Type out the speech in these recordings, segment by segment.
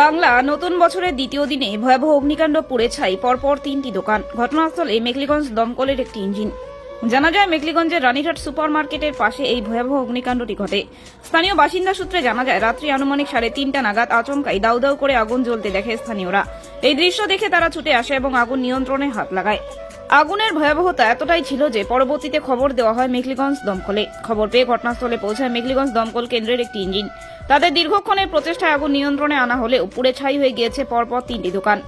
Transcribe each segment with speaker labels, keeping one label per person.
Speaker 1: বাংলা নতুন বছরের দ্বিতীয় দিনে ভয়াবহ অগ্নিকাণ্ড পুড়ে ছাই, পরপর তিনটি দোকান। ঘটনাস্থলে মেকলিগঞ্জ দমকলের একটি ইঞ্জিন। জানা যায় মেঘলিগঞ্জের রানীঘাট সুপার মার্কেটের পাশে এই ভয়াবহ অগ্নিকাণ্ডটি ঘটে। স্থানীয় বাসিন্দা সূত্রে জানা যায়, রাত্রি আনুমানিক সাড়ে তিনটা নাগাদ আচমকাই দাউ দাউ করে আগুন জ্বলতে দেখে স্থানীয়রা। এই দৃশ্য দেখে তারা ছুটে আসে এবং আগুন নিয়ন্ত্রণে হাত লাগায়। আগুনের ভয়াবহতা এতটাই ছিল যে পরবর্তীতে খবর দেওয়া হয় মেঘলিগঞ্জ দমকলে। খবর পেয়ে ঘটনাস্থলে পৌঁছায় মেঘলিগঞ্জ দমকল কেন্দ্রের একটি ইঞ্জিন। তাদের দীর্ঘক্ষণের প্রচেষ্টায় আগুন নিয়ন্ত্রণে আনা হলেও পুড়ে ছাই হয়ে গিয়েছে পরপর তিনটি দোকান।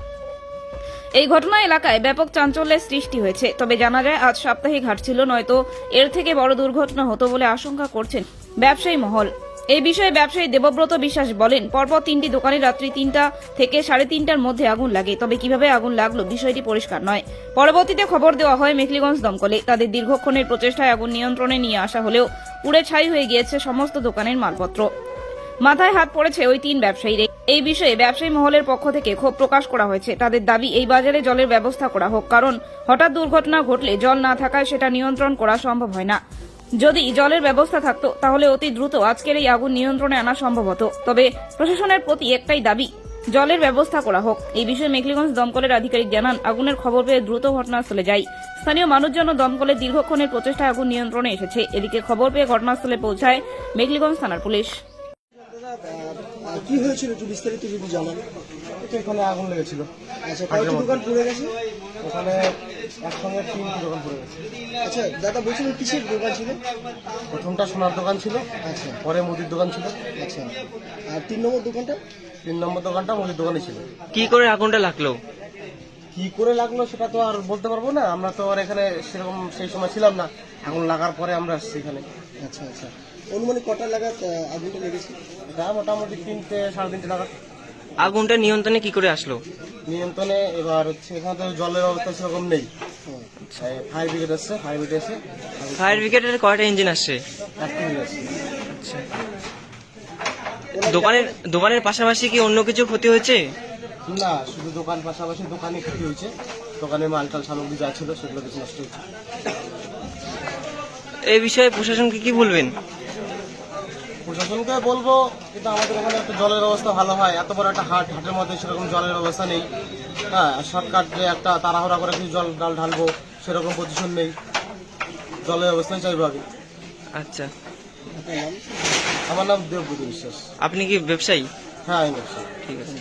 Speaker 1: এই ঘটনা এলাকায় ব্যাপক চাঞ্চল্যের সৃষ্টি হয়েছে। তবে জানা যায়, আজ সাপ্তাহিক হাট ছিল নয়তো এর থেকে বড় দুর্ঘটনা হতো বলে আশঙ্কা করছেন ব্যবসায়ী মহল। এই বিষয়ে ব্যবসায়ী দেবব্রত বিশ্বাস বলেন, পরপর তিনটি দোকানে রাত্রি তিনটা থেকে সাড়ে তিনটার মধ্যে আগুন লাগে। তবে কীভাবে আগুন লাগল বিষয়টি পরিষ্কার নয়। পরবর্তীতে খবর দেওয়া হয় মেখলিগঞ্জ দমকলে। তাদের দীর্ঘক্ষণের প্রচেষ্টায় আগুন নিয়ন্ত্রণে নিয়ে আসা হলেও পুড়ে ছাই হয়ে গিয়েছে সমস্ত দোকানের মালপত্র। মাথায় হাত পড়েছে ওই তিন ব্যবসায়ীর। এই বিষয়ে ব্যবসায়ী মহলের পক্ষ থেকে ক্ষোভ প্রকাশ করা হয়েছে। তাদের দাবি, এই বাজারে জলের ব্যবস্থা করা হোক, কারণ হঠাৎ দুর্ঘটনা ঘটলে জল না থাকায় সেটা নিয়ন্ত্রণ করা সম্ভব হয় না। যদি জলের ব্যবস্থা থাকতো, তাহলে অতি দ্রুত আজকের এই আগুন নিয়ন্ত্রণে আনা সম্ভব হতো। তবে প্রশাসনের প্রতি একটাই দাবি, জলের ব্যবস্থা করা হোক। এই বিষয়ে মেঘলিগঞ্জ দমকলের আধিকারিক জানান, আগুনের খবর পেয়ে দ্রুত ঘটনাস্থলে যায় স্থানীয় মানুষজন দমকলের দীর্ঘক্ষণের প্রচেষ্টায় আগুন নিয়ন্ত্রণে এসেছে। এদিকে খবর পেয়ে ঘটনাস্থলে পৌঁছায় মেঘলিগঞ্জ থানার পুলিশ।
Speaker 2: কি হয়েছিল একটু বিস্তারিত যদি জানান।
Speaker 3: তো এখানে আগুন লেগেছিল।
Speaker 2: আচ্ছা কয়টি দোকান পুড়ে গেছে?
Speaker 3: ওখানে একসঙ্গে তিনটি দোকান পড়ে গেছে।
Speaker 2: আচ্ছা দাদা বলছিলেন কিসের দোকান ছিল?
Speaker 3: প্রথমটা সোনার দোকান ছিল
Speaker 2: আচ্ছা।
Speaker 3: পরে মুদির দোকান ছিল।
Speaker 2: আচ্ছা আর তিন নম্বর দোকানটা?
Speaker 3: তিন নম্বর দোকানটা মুদির দোকানে ছিল।
Speaker 4: কি করে আগুনটা লাগল?
Speaker 3: কি করে লাগল সেটা তো আর বলতে পারব না। আমরা তো আর এখানে সেরকম সেই সময় ছিলাম না। আগুন লাগার পরে আমরা আসছি এখানে।
Speaker 2: আচ্ছা আচ্ছা। অনুমানিক কটা লাগাত আগুনটা লেগেছে?
Speaker 3: এটা মোটামুটি তিনটে সাড়ে তিনটে নাগাদ।
Speaker 4: আগুনটা নিয়ন্ত্রণে কি করে আসলো?
Speaker 3: নিয়ন্ত্রণে এবার হচ্ছে এখানে তো জলের অবস্থা সেরকম নেই। ফায়ার ব্রিগেড আসছে ফায়ার ব্রিগেড এসে
Speaker 4: ফায়ার ব্রিগেডের কয়টা ইঞ্জিন আসছে?
Speaker 3: আসছে।
Speaker 4: দোকানের দোকানের পাশাপাশি কি অন্য কিছু ক্ষতি হয়েছে?
Speaker 3: না শুধু দোকান পাশাপাশি দোকানে ক্ষতি হয়েছে। দোকানে মাল টাল সামগ্রী যা ছিল সেগুলো কিছু নষ্ট হয়েছে।
Speaker 4: এই বিষয়ে প্রশাসনকে কি বলবেন?
Speaker 3: প্রশাসনকে বলব কিন্তু আমাদের এখানে একটা জলের ব্যবস্থা ভালো হয়। এত বড় একটা হাট হাটের মধ্যে সেরকম জলের ব্যবস্থা নেই। হ্যাঁ শর্টকাট যে একটা তাড়াহুড়া করে কিছু জল ডাল ঢালবো সেরকম পজিশন নেই। জলের ব্যবস্থাই চাইব আগে।
Speaker 4: আচ্ছা।
Speaker 3: আমার নাম দেবব্রত বিশ্বাস।
Speaker 4: আপনি কি ব্যবসায়ী?
Speaker 3: হ্যাঁ আমি ব্যবসা
Speaker 4: ঠিক আছে।